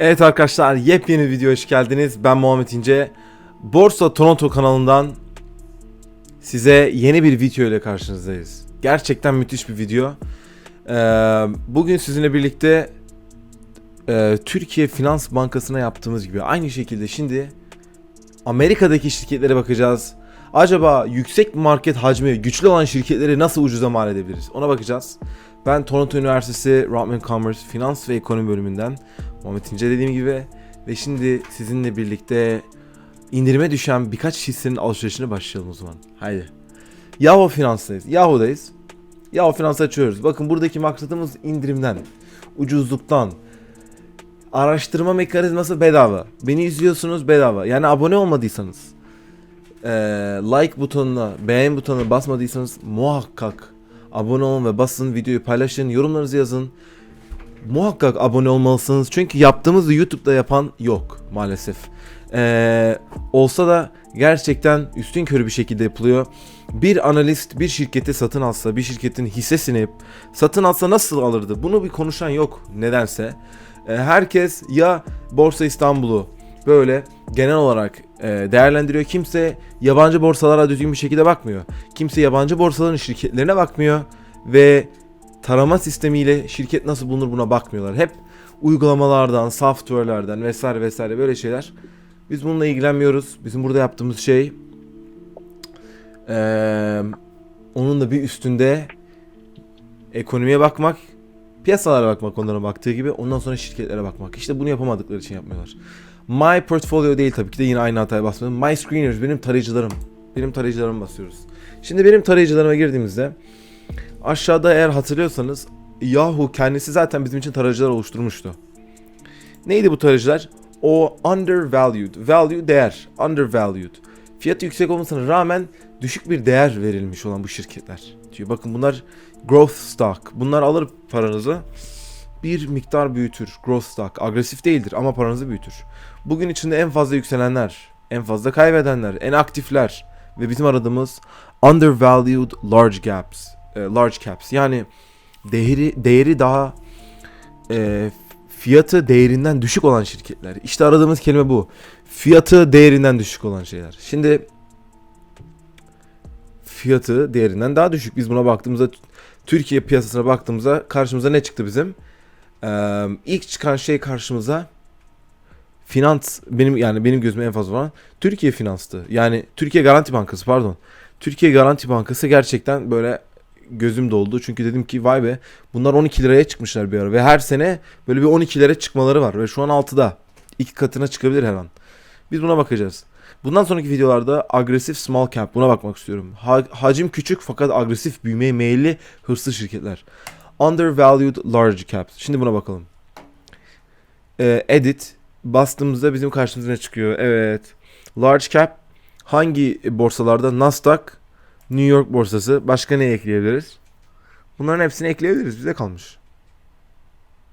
Evet arkadaşlar yepyeni bir video hoş geldiniz. Ben Muhammed İnce. Borsa Toronto kanalından size yeni bir video ile karşınızdayız. Gerçekten müthiş bir video. Ee, bugün sizinle birlikte e, Türkiye Finans Bankası'na yaptığımız gibi aynı şekilde şimdi Amerika'daki şirketlere bakacağız. Acaba yüksek market hacmi güçlü olan şirketleri nasıl ucuza mal edebiliriz? Ona bakacağız. Ben Toronto Üniversitesi Rutman Commerce Finans ve Ekonomi bölümünden Muhammed İnce dediğim gibi ve şimdi sizinle birlikte indirime düşen birkaç hissenin alışverişine başlayalım o zaman. Haydi. Yahoo Finans'tayız. Yahoo'dayız. Yahoo Finans'ı açıyoruz. Bakın buradaki maksadımız indirimden, ucuzluktan, araştırma mekanizması bedava. Beni izliyorsunuz bedava. Yani abone olmadıysanız, like butonuna, beğen butonuna basmadıysanız muhakkak abone olun ve basın, videoyu paylaşın, yorumlarınızı yazın. Muhakkak abone olmalısınız çünkü yaptığımızı YouTube'da yapan yok maalesef. Eee, olsa da gerçekten üstün körü bir şekilde yapılıyor. Bir analist bir şirketi satın alsa, bir şirketin hissesini satın alsa nasıl alırdı? Bunu bir konuşan yok nedense. E, herkes ya Borsa İstanbul'u böyle genel olarak değerlendiriyor. Kimse yabancı borsalara düzgün bir şekilde bakmıyor. Kimse yabancı borsaların şirketlerine bakmıyor ve tarama sistemiyle şirket nasıl bulunur buna bakmıyorlar. Hep uygulamalardan, software'lerden vesaire vesaire böyle şeyler. Biz bununla ilgilenmiyoruz. Bizim burada yaptığımız şey eee onun da bir üstünde ekonomiye bakmak, piyasalara bakmak onlara baktığı gibi ondan sonra şirketlere bakmak. İşte bunu yapamadıkları için yapmıyorlar. My Portfolio değil tabii ki de yine aynı hataya basmıyorum. My Screeners benim tarayıcılarım. Benim tarayıcılarımı basıyoruz. Şimdi benim tarayıcılarıma girdiğimizde aşağıda eğer hatırlıyorsanız Yahoo kendisi zaten bizim için tarayıcılar oluşturmuştu. Neydi bu tarayıcılar? O undervalued, value değer, undervalued. Fiyatı yüksek olmasına rağmen düşük bir değer verilmiş olan bu şirketler. Diyor bakın bunlar growth stock. Bunlar alır paranızı bir miktar büyütür. Growth stock. Agresif değildir ama paranızı büyütür. Bugün içinde en fazla yükselenler, en fazla kaybedenler, en aktifler ve bizim aradığımız undervalued large gaps, e, large caps. Yani değeri değeri daha e, fiyatı değerinden düşük olan şirketler. İşte aradığımız kelime bu. Fiyatı değerinden düşük olan şeyler. Şimdi fiyatı değerinden daha düşük. Biz buna baktığımızda Türkiye piyasasına baktığımızda karşımıza ne çıktı bizim? Ee, ilk çıkan şey karşımıza finans benim yani benim gözüme en fazla olan Türkiye Finans'tı. Yani Türkiye Garanti Bankası pardon. Türkiye Garanti Bankası gerçekten böyle gözüm doldu. Çünkü dedim ki vay be bunlar 12 liraya çıkmışlar bir ara ve her sene böyle bir 12 lira çıkmaları var ve şu an 6'da. iki katına çıkabilir her an. Biz buna bakacağız. Bundan sonraki videolarda agresif small cap buna bakmak istiyorum. Ha- hacim küçük fakat agresif büyümeye meyilli hırslı şirketler. Undervalued large caps. Şimdi buna bakalım. Ee, edit bastığımızda bizim karşımıza ne çıkıyor? Evet. Large cap hangi borsalarda? Nasdaq, New York borsası. Başka ne ekleyebiliriz? Bunların hepsini ekleyebiliriz. Bize kalmış.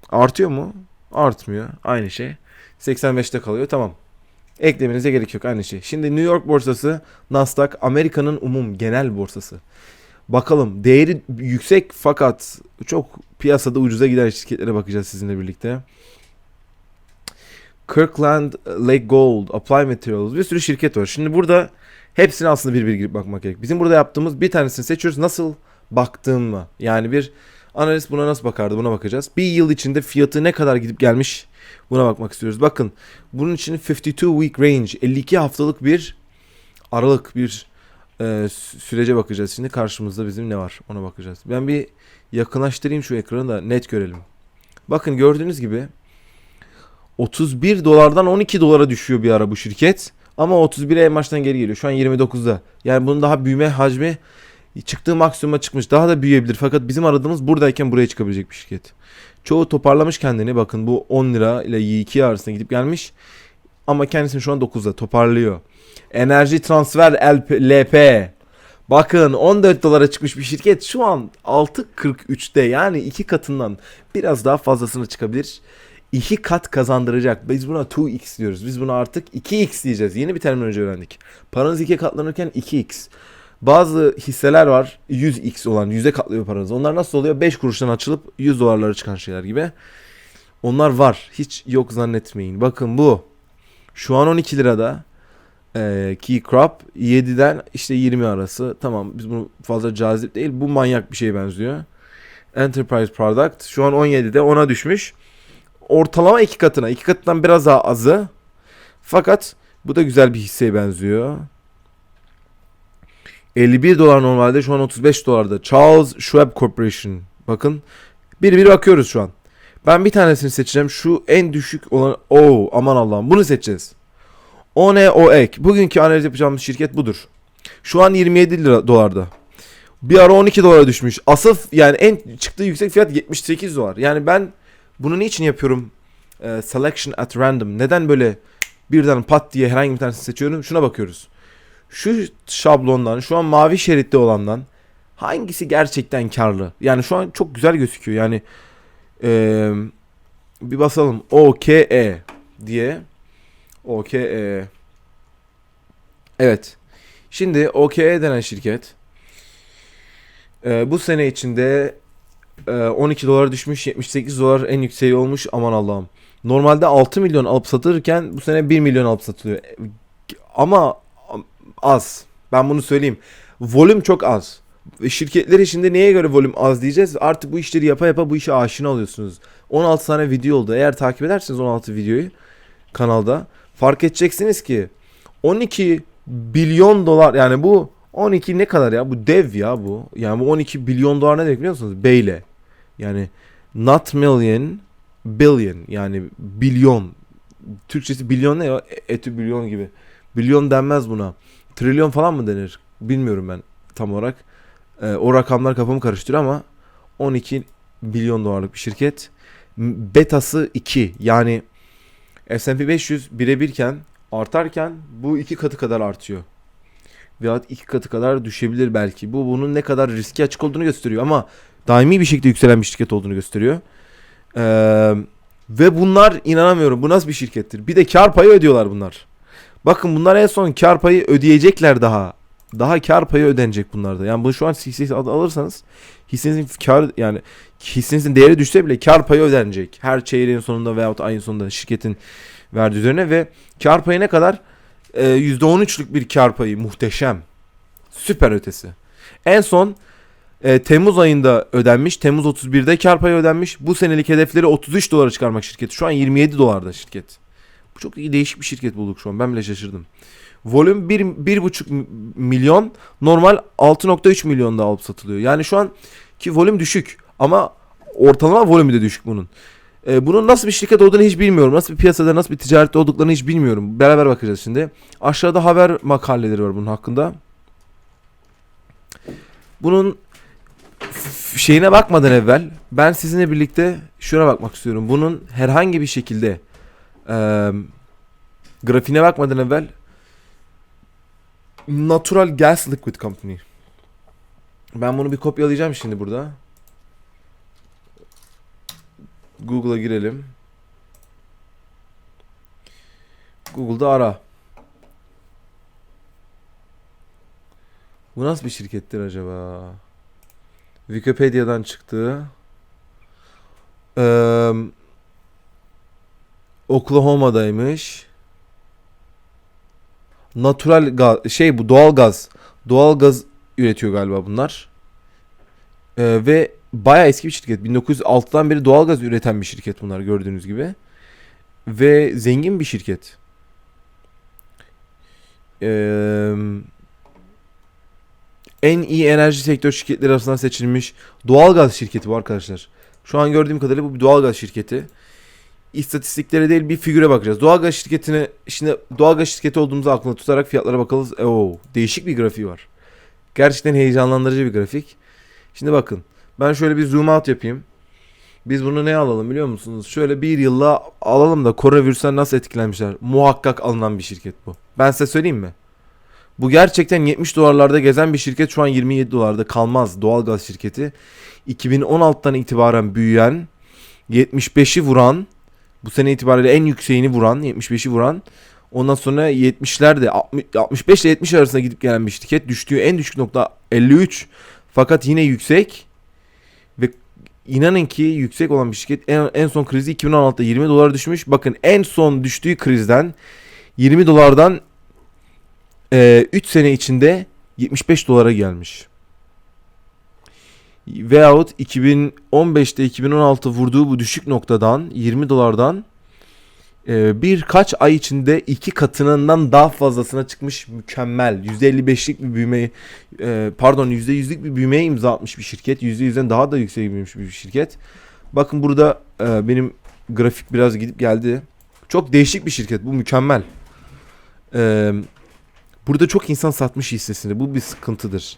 Artıyor mu? Artmıyor. Aynı şey. 85'te kalıyor. Tamam. Eklemenize gerek yok. Aynı şey. Şimdi New York borsası, Nasdaq, Amerika'nın umum genel borsası. Bakalım değeri yüksek fakat çok piyasada ucuza giden şirketlere bakacağız sizinle birlikte. Kirkland Lake Gold, Apply Materials bir sürü şirket var. Şimdi burada hepsine aslında bir bir girip bakmak gerek. Bizim burada yaptığımız bir tanesini seçiyoruz. Nasıl baktığımı. Yani bir analist buna nasıl bakardı buna bakacağız. Bir yıl içinde fiyatı ne kadar gidip gelmiş buna bakmak istiyoruz. Bakın bunun için 52 week range 52 haftalık bir aralık bir e, sü- sürece bakacağız. Şimdi karşımızda bizim ne var ona bakacağız. Ben bir yakınlaştırayım şu ekranı da net görelim. Bakın gördüğünüz gibi 31 dolardan 12 dolara düşüyor bir ara bu şirket. Ama 31'e en baştan geri geliyor. Şu an 29'da. Yani bunun daha büyüme hacmi çıktığı maksimuma çıkmış. Daha da büyüyebilir. Fakat bizim aradığımız buradayken buraya çıkabilecek bir şirket. Çoğu toparlamış kendini. Bakın bu 10 lira ile Y2 arasında gidip gelmiş. Ama kendisini şu an 9'da toparlıyor. Enerji transfer LP. Bakın 14 dolara çıkmış bir şirket şu an 6.43'te yani iki katından biraz daha fazlasına çıkabilir. 2 kat kazandıracak. Biz buna 2x diyoruz. Biz buna artık 2x diyeceğiz. Yeni bir terminoloji öğrendik. Paranız 2'ye katlanırken 2x. Bazı hisseler var 100x olan 100'e katlıyor paranız. Onlar nasıl oluyor? 5 kuruştan açılıp 100 dolarlara çıkan şeyler gibi. Onlar var. Hiç yok zannetmeyin. Bakın bu. Şu an 12 lirada. Ee, key crop 7'den işte 20 arası. Tamam biz bunu fazla cazip değil. Bu manyak bir şeye benziyor. Enterprise Product şu an 17'de 10'a düşmüş. Ortalama iki katına. iki katından biraz daha azı. Fakat bu da güzel bir hisseye benziyor. 51 dolar normalde şu an 35 dolarda. Charles Schwab Corporation. Bakın. Bir bir bakıyoruz şu an. Ben bir tanesini seçeceğim. Şu en düşük olan. Oo aman Allah'ım. Bunu seçeceğiz. ONEOEK. Bugünkü analiz yapacağımız şirket budur. Şu an 27 lira dolarda. Bir ara 12 dolara düşmüş. Asıl yani en çıktığı yüksek fiyat 78 dolar. Yani ben bunu niçin yapıyorum? Ee, selection at random. Neden böyle birden pat diye herhangi bir tanesini seçiyorum? Şuna bakıyoruz. Şu şablondan, şu an mavi şeritte olandan hangisi gerçekten karlı? Yani şu an çok güzel gözüküyor. Yani ee, bir basalım. OKE diye. OKE. Evet. Şimdi OKE denen şirket e, bu sene içinde e, 12 dolara düşmüş 78 dolar en yükseği olmuş aman Allah'ım. Normalde 6 milyon alıp satılırken bu sene 1 milyon alıp satılıyor. Ama az. Ben bunu söyleyeyim. Volüm çok az. Şirketler içinde neye göre volüm az diyeceğiz. Artık bu işleri yapa yapa bu işe aşina oluyorsunuz. 16 tane video oldu. Eğer takip ederseniz 16 videoyu kanalda fark edeceksiniz ki 12 bilyon dolar yani bu 12 ne kadar ya? Bu dev ya bu. Yani bu 12 bilyon dolar ne demek biliyor musunuz? Beyle. Yani not million, billion. Yani bilyon. Türkçesi bilyon ne ya? E- Etü bilyon gibi. Bilyon denmez buna. Trilyon falan mı denir? Bilmiyorum ben tam olarak. Ee, o rakamlar kafamı karıştırıyor ama 12 milyon dolarlık bir şirket. Betası 2. Yani S&P 500 birebirken artarken bu iki katı kadar artıyor. Veyahut iki katı kadar düşebilir belki. Bu bunun ne kadar riski açık olduğunu gösteriyor ama daimi bir şekilde yükselen bir şirket olduğunu gösteriyor. Ee, ve bunlar inanamıyorum. Bu nasıl bir şirkettir? Bir de kar payı ödüyorlar bunlar. Bakın bunlar en son kar payı ödeyecekler daha. Daha kar payı ödenecek bunlarda. Yani bunu şu an hisse alırsanız hissenizin kar yani hissenizin değeri düşse bile kar payı ödenecek. Her çeyreğin sonunda veyahut ayın sonunda şirketin verdiği üzerine ve kar payı ne kadar? Ee, %13'lük bir kar payı muhteşem. Süper ötesi. En son e, Temmuz ayında ödenmiş. Temmuz 31'de kar payı ödenmiş. Bu senelik hedefleri 33 dolara çıkarmak şirketi. Şu an 27 dolarda şirket. Bu çok iyi değişik bir şirket bulduk şu an. Ben bile şaşırdım. Volüm 1 1,5 milyon, normal 6.3 milyonda alıp satılıyor. Yani şu an ki volüm düşük ama ortalama volümü de düşük bunun. Ee, bunun nasıl bir şirket olduğunu hiç bilmiyorum. Nasıl bir piyasada, nasıl bir ticarette olduklarını hiç bilmiyorum. Beraber bakacağız şimdi. Aşağıda haber makaleleri var bunun hakkında. Bunun şeyine bakmadan evvel ben sizinle birlikte şuna bakmak istiyorum. Bunun herhangi bir şekilde eee grafiğine bakmadan evvel Natural Gas Liquid Company. Ben bunu bir kopyalayacağım şimdi burada. Google'a girelim. Google'da ara. Bu nasıl bir şirkettir acaba? Wikipedia'dan çıktı. Eee Oklahoma'daymış. Natural gaz şey bu doğal gaz. Doğal gaz üretiyor galiba bunlar. Ee, ve bayağı eski bir şirket. 1906'dan beri doğal gaz üreten bir şirket bunlar gördüğünüz gibi. Ve zengin bir şirket. Ee, en iyi enerji sektör şirketleri arasından seçilmiş doğal gaz şirketi bu arkadaşlar. Şu an gördüğüm kadarıyla bu bir doğal gaz şirketi istatistiklere değil bir figüre bakacağız. Doğalgaz şirketine şimdi doğalgaz şirketi olduğumuzu aklına tutarak fiyatlara bakalım. Oo, değişik bir grafiği var. Gerçekten heyecanlandırıcı bir grafik. Şimdi bakın. Ben şöyle bir zoom out yapayım. Biz bunu ne alalım biliyor musunuz? Şöyle bir yılla alalım da koronavirüsten nasıl etkilenmişler. Muhakkak alınan bir şirket bu. Ben size söyleyeyim mi? Bu gerçekten 70 dolarlarda gezen bir şirket şu an 27 dolarda kalmaz. Doğalgaz şirketi. 2016'dan itibaren büyüyen 75'i vuran bu sene itibariyle en yükseğini vuran 75'i vuran ondan sonra 70'lerde 65 ile 70 arasında gidip gelen bir şirket düştüğü en düşük nokta 53 fakat yine yüksek inanın ki yüksek olan bir şirket en, en son krizi 2016'da 20 dolara düşmüş. Bakın en son düştüğü krizden 20 dolardan 3 sene içinde 75 dolara gelmiş. Veyahut 2015'te 2016 vurduğu bu düşük noktadan 20 dolardan e, birkaç ay içinde iki katından daha fazlasına çıkmış mükemmel. %55'lik bir büyüme e, pardon %100'lik bir büyümeye imza atmış bir şirket. %100'den daha da yüksek büyümüş bir şirket. Bakın burada e, benim grafik biraz gidip geldi. Çok değişik bir şirket. Bu mükemmel. E, burada çok insan satmış hissesini. Bu bir sıkıntıdır.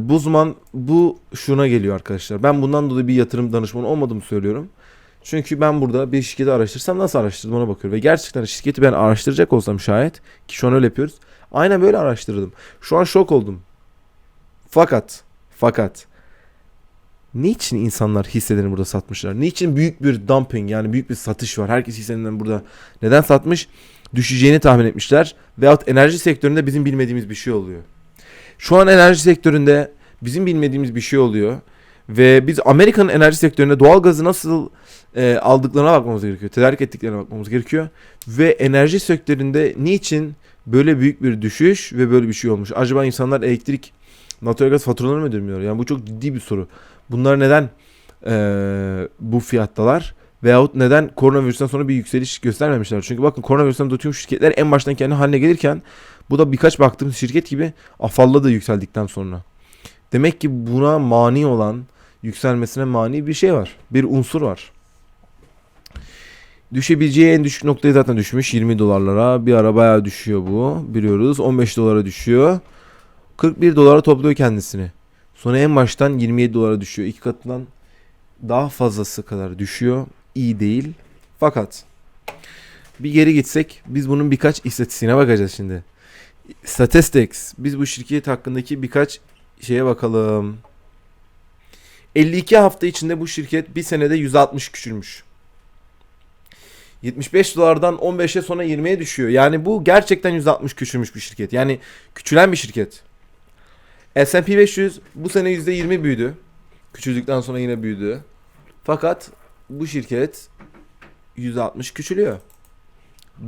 Bu zaman bu şuna geliyor arkadaşlar. Ben bundan dolayı bir yatırım danışmanı olmadığımı söylüyorum. Çünkü ben burada bir şirketi araştırsam nasıl araştırdım ona bakıyorum. Ve gerçekten şirketi ben araştıracak olsam şayet ki şu an öyle yapıyoruz. Aynen böyle araştırdım. Şu an şok oldum. Fakat fakat niçin insanlar hisselerini burada satmışlar? Niçin büyük bir dumping yani büyük bir satış var? Herkes hisselerini burada neden satmış? Düşeceğini tahmin etmişler. Veyahut enerji sektöründe bizim bilmediğimiz bir şey oluyor. Şu an enerji sektöründe bizim bilmediğimiz bir şey oluyor. Ve biz Amerika'nın enerji sektöründe doğal gazı nasıl e, aldıklarına bakmamız gerekiyor. Tedarik ettiklerine bakmamız gerekiyor. Ve enerji sektöründe niçin böyle büyük bir düşüş ve böyle bir şey olmuş? Acaba insanlar elektrik, natural gaz faturalarını mı ödemiyor? Yani bu çok ciddi bir soru. Bunlar neden e, bu fiyattalar? Veyahut neden koronavirüsten sonra bir yükseliş göstermemişler? Çünkü bakın koronavirüsten dolayı şirketler en baştan kendi haline gelirken bu da birkaç baktığımız şirket gibi afalladı yükseldikten sonra. Demek ki buna mani olan, yükselmesine mani bir şey var. Bir unsur var. Düşebileceği en düşük noktayı zaten düşmüş 20 dolarlara. Bir ara bayağı düşüyor bu. Biliyoruz 15 dolara düşüyor. 41 dolara topluyor kendisini. Sonra en baştan 27 dolara düşüyor. İki katından daha fazlası kadar düşüyor. İyi değil. Fakat bir geri gitsek biz bunun birkaç istatistiğine bakacağız şimdi. Statistics. Biz bu şirket hakkındaki birkaç şeye bakalım. 52 hafta içinde bu şirket bir senede 160 küçülmüş. 75 dolardan 15'e sonra 20'ye düşüyor. Yani bu gerçekten 160 küçülmüş bir şirket. Yani küçülen bir şirket. S&P 500 bu sene %20 büyüdü. Küçüldükten sonra yine büyüdü. Fakat bu şirket 160 küçülüyor.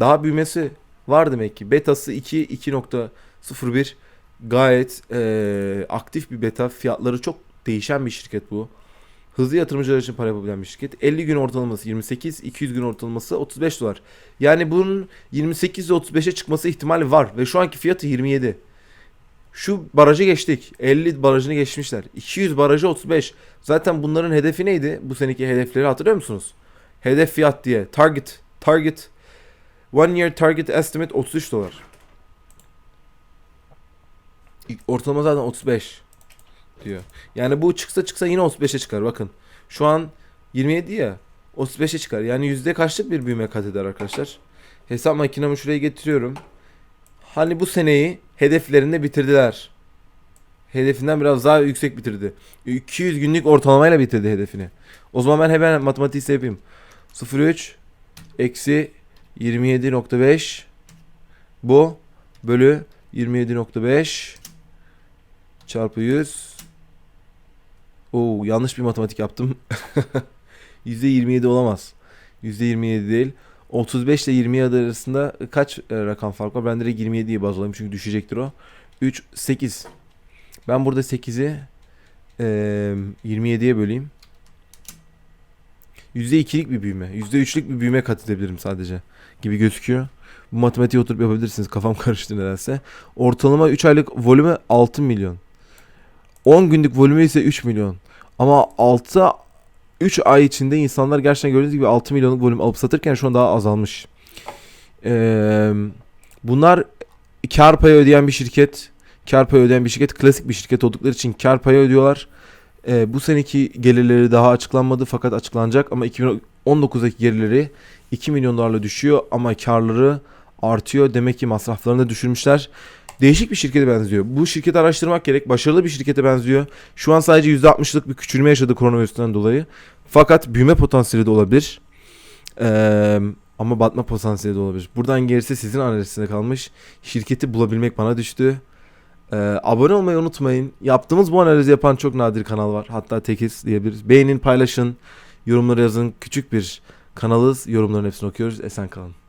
Daha büyümesi var demek ki. Betası 2 2.01 gayet e, aktif bir beta. Fiyatları çok değişen bir şirket bu. Hızlı yatırımcılar için para yapabilen bir şirket. 50 gün ortalaması 28, 200 gün ortalaması 35 dolar. Yani bunun 28 ile 35'e çıkması ihtimali var ve şu anki fiyatı 27. Şu barajı geçtik. 50 barajını geçmişler. 200 barajı 35. Zaten bunların hedefi neydi? Bu seneki hedefleri hatırlıyor musunuz? Hedef fiyat diye. Target. Target. One year target estimate 33 dolar. Ortalama zaten 35 diyor. Yani bu çıksa çıksa yine 35'e çıkar bakın. Şu an 27 ya. 35'e çıkar. Yani yüzde kaçlık bir büyüme kat eder arkadaşlar. Hesap makinemi şuraya getiriyorum. Hani bu seneyi hedeflerinde bitirdiler. Hedefinden biraz daha yüksek bitirdi. 200 günlük ortalamayla bitirdi hedefini. O zaman ben hemen matematiği yapayım. 0.3 eksi 27.5 bu bölü 27.5 çarpı 100 Oo yanlış bir matematik yaptım. %27 olamaz. %27 değil. 35 ile 27 arasında kaç e, rakam fark var? Ben direkt 27'yi baz alayım çünkü düşecektir o. 3, 8. Ben burada 8'i e, 27'ye böleyim. %2'lik bir büyüme. %3'lük bir büyüme kat edebilirim sadece. Gibi gözüküyor. Bu matematiği oturup yapabilirsiniz. Kafam karıştı nedense. Ortalama 3 aylık volümü 6 milyon. 10 günlük volümü ise 3 milyon. Ama 6 3 ay içinde insanlar gerçekten gördüğünüz gibi 6 milyonluk volüm alıp satırken şu an daha azalmış. Ee, bunlar kar payı ödeyen bir şirket. Kar payı ödeyen bir şirket. Klasik bir şirket oldukları için kar payı ödüyorlar. Ee, bu seneki gelirleri daha açıklanmadı fakat açıklanacak ama 2019'daki gelirleri 2 milyon dolarla düşüyor ama karları artıyor. Demek ki masraflarını düşürmüşler. Değişik bir şirkete benziyor. Bu şirketi araştırmak gerek. Başarılı bir şirkete benziyor. Şu an sadece %60'lık bir küçülme yaşadı koronavirüsten dolayı. Fakat büyüme potansiyeli de olabilir. Ee, ama batma potansiyeli de olabilir. Buradan gerisi sizin analizine kalmış. Şirketi bulabilmek bana düştü. Ee, abone olmayı unutmayın. Yaptığımız bu analizi yapan çok nadir kanal var. Hatta tekiz diyebiliriz. Beğenin, paylaşın, yorumları yazın. Küçük bir kanalız. Yorumların hepsini okuyoruz. Esen kalın.